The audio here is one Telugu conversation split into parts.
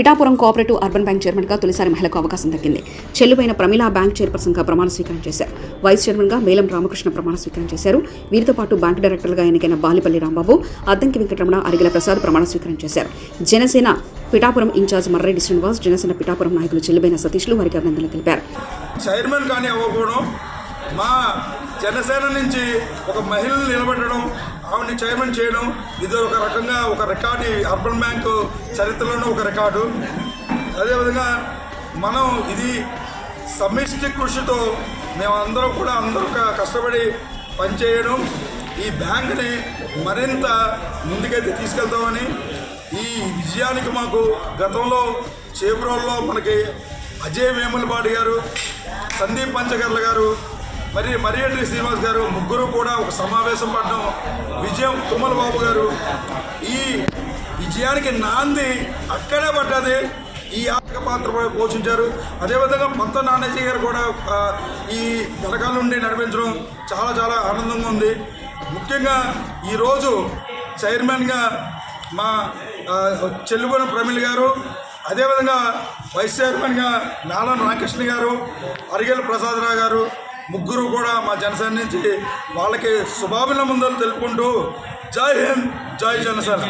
పిఠాపురం కోఆపరేటివ్ అర్బన్ బ్యాంక్ చైర్మన్గా తొలిసారి మహిళకు అవకాశం దక్కింది. చెల్లుబైన ప్రమిళ బ్యాంక్ చైర్పర్సన్గా ప్రమాణ స్వీకారం చేశారు. వైస్ చైర్మన్గా మేలం రామకృష్ణ ప్రమాణ స్వీకారం చేశారు. వీరితో పాటు బ్యాంక్ డైరెక్టర్గా ఎన్నికైన బాలిపల్లి రాంబాబు అద్దంకి వెంకటరమణ అరిగల ప్రసాద్ ప్రమాణ స్వీకారం చేశారు. జనసేన పిఠాపురం ఇన్ఛార్జ్ మర్రెడ్డి శ్రీనివాస్ జనసేన పిఠాపురం నాయకులు చెల్లుబైన సతీష్లు వారికి అభినందనలు తెలిపారు. చైర్మన్ కానీ అవ్వకూడదు. మా జనసేన నుంచి ఒక మహిళను నిలబెట్టడం ఆవిడని చైర్మన్ చేయడం ఇది ఒక రకంగా ఒక రికార్డు అర్బన్ బ్యాంకు చరిత్రలోనే ఒక రికార్డు. అదేవిధంగా మనం ఇది సమిష్టి కృషితో మేమందరం కూడా అందరూ కష్టపడి పనిచేయడం ఈ బ్యాంకుని మరింత ముందుకైతే తీసుకెళ్తామని ఈ విజయానికి మాకు గతంలో చేబ్రోల్లో మనకి అజయ్ వేములపాటి గారు సందీప్ పంచగర్ల గారు మరి మరియడ్డి శ్రీనివాస్ గారు ముగ్గురు కూడా ఒక సమావేశం పడడం. విజయం తుమ్మల బాబు గారు. ఈ విజయానికి నాంది అక్కడే పడ్డది. ఈ ఆర్థిక పాత్ర పోషించారు. అదేవిధంగా మొత్తం నాన్నజీ గారు కూడా ఈ పథకాల నుండి నడిపించడం చాలా చాలా ఆనందంగా ఉంది. ముఖ్యంగా ఈరోజు చైర్మన్గా మా ఆ, చెల్లుబోని ప్రమిళ్ గారు అదేవిధంగా వైస్ చైర్మన్గా నాలా రామకృష్ణ గారు అరిగేల ప్రసాదరావు గారు ముగ్గురు కూడా మా జనసేన నుంచి వాళ్ళకి శుభాభినందనలు తెలుపుకుంటూ జై హింద్ జై జనసేన.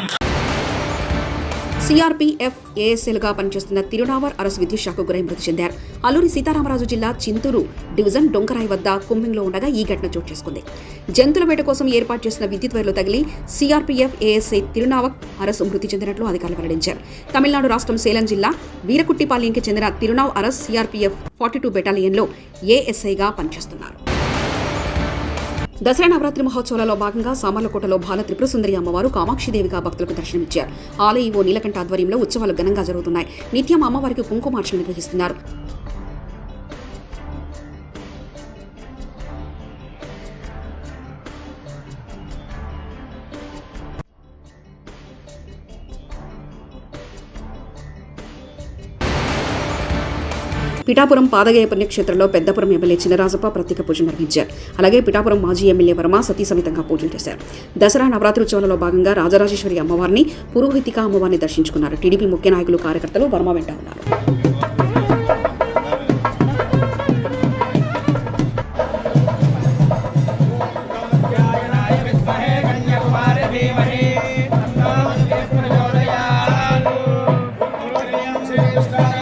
సిఆర్పీఎఫ్ ఏఎస్ఎల్గా పనిచేస్తున్న తిరునావర్ అరసు విద్యుత్ శాఖకు గురై మృతి చెందారు. అల్లూరి సీతారామరాజు జిల్లా చింతూరు డివిజన్ డొంకరాయి వద్ద కుంభింగ్లో ఉండగా ఈ ఘటన చోటు చేసుకుంది. జంతువుల వేట కోసం ఏర్పాటు చేసిన విద్యుత్ వైర్లు తగిలి సీఆర్పీఎఫ్ ఏఎస్ఐ తిరునావక్ అరసు మృతి చెందినట్లు అధికారులు వెల్లడించారు. తమిళనాడు రాష్ట్రం సేలం జిల్లా వీరకుట్టిపాలెంకి చెందిన Thirunavarasu CRPF forty two బెటాలియన్లో ఏఎస్ఐగా పనిచేస్తున్నారు. దసరా నవరాత్రి మహోత్సవాలలో భాగంగా సామర్లకోటలో బాల త్రిపురసుందరి అమ్మవారు కామాక్షిదేవిగా భక్తులకు దర్శనమిచ్చారు. ఆలయ ఓ నీలకంఠ ఆధ్వర్యంలో ఉత్సవాలు ఘనంగా జరుగుతున్నాయి. నిత్యం అమ్మవారికి కుంకుమార్చన నిర్వహిస్తున్నారు. పిఠాపురం పాదగయ పుణ్యక్షేత్రంలో పెద్దపురం ఎమ్మెల్యే చినరాజప్ప ప్రత్యేక పూజ నిర్వహించారు. అలాగే పిఠాపురం మాజీ ఎమ్మెల్యే వర్మ సతీ సమేతంగా పూజలు చేశారు. దసరా నవరాత్రి ఉత్సవంలో భాగంగా రాజరాజేశ్వరి అమ్మవారిని పురోహితిక అమ్మవారిని దర్శించుకున్నారు. టీడీపీ ముఖ్య నాయకులు కార్యకర్తలు వర్మ వెంట ఉన్నారు. Thank you.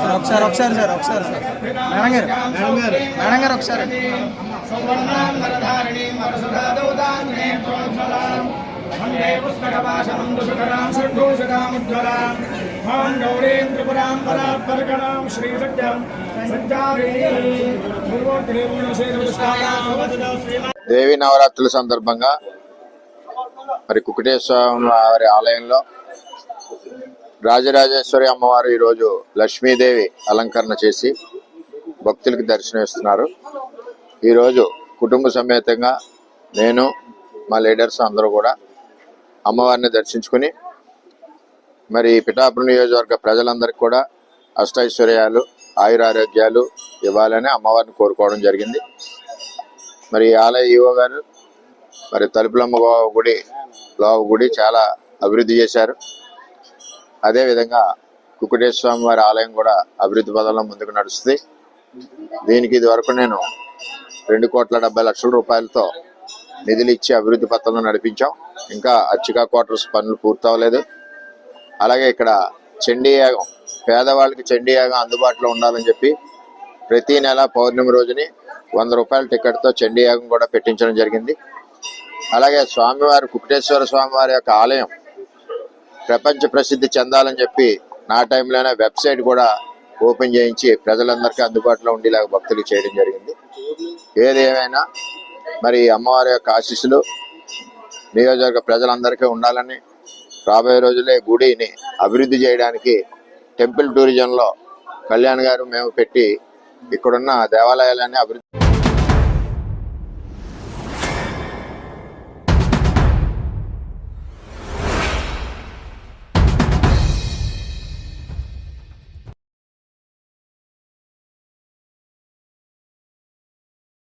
సార్ ఒకసారి ఒకసారి సార్ ఒకసారి సార్. మేడం గారు మేడం గారు. మేడం గారు ఒకసారి. వందే పుస్తకవాసనం దుషకరాం షడ్భూషకాముజ్వలాం మాం గౌరీం త్రిపురాం పరాత్పరకణాం శ్రీసత్యం సంచారిణీ శ్రీమా దేవి నవరాత్రుల సందర్భంగా మరి కుకుటేశ్వర వారి ఆలయంలో రాజరాజేశ్వరి అమ్మవారు ఈరోజు లక్ష్మీదేవి అలంకరణ చేసి భక్తులకి దర్శనమిస్తున్నారు. ఈరోజు కుటుంబ సమేతంగా నేను మా లీడర్స్ అందరూ కూడా అమ్మవారిని దర్శించుకుని మరి పిఠాపురం నియోజకవర్గ ప్రజలందరికీ కూడా అష్టైశ్వర్యాలు ఆయురారోగ్యాలు ఇవ్వాలని అమ్మవారిని కోరుకోవడం జరిగింది. మరి ఈ ఆలయ ఈవో గారు మరి తలుపులమ్మ గుడి లో గుడి చాలా అభివృద్ధి చేశారు. అదేవిధంగా కుకుటేశ్వర స్వామి వారి ఆలయం కూడా అభివృద్ధి పదంలో ముందుకు నడుస్తుంది. దీనికి ఇది వరకు నేను రెండు కోట్ల డెబ్బై లక్షల రూపాయలతో నిధులు ఇచ్చి అభివృద్ధి పథంలో నడిపించాం. ఇంకా అర్చికా క్వార్టర్స్ పనులు పూర్తవలేదు. అలాగే ఇక్కడ చండీయాగం పేదవాళ్ళకి చండీయాగం అందుబాటులో ఉండాలని చెప్పి ప్రతి నెల పౌర్ణమి రోజుని వంద రూపాయల టికెట్తో చండీయాగం కూడా పెట్టించడం జరిగింది. అలాగే స్వామివారి కుకుటేశ్వర స్వామివారి యొక్క ఆలయం ప్రపంచ ప్రసిద్ధి చెందాలని చెప్పి నా టైంలోనే వెబ్సైట్ కూడా ఓపెన్ చేయించి ప్రజలందరికీ అందుబాటులో ఉండేలాగా భక్తులు చేయడం జరిగింది. ఏది ఏమైనా మరి ఈ అమ్మవారి యొక్క ఆశీస్సులు నియోజకవర్గ ప్రజలందరికీ ఉండాలని రాబోయే రోజులే గుడిని అభివృద్ధి చేయడానికి టెంపుల్ టూరిజంలో కళ్యాణ్ గారు మేము పెట్టి ఇక్కడున్న దేవాలయాలన్నీ అభివృద్ధి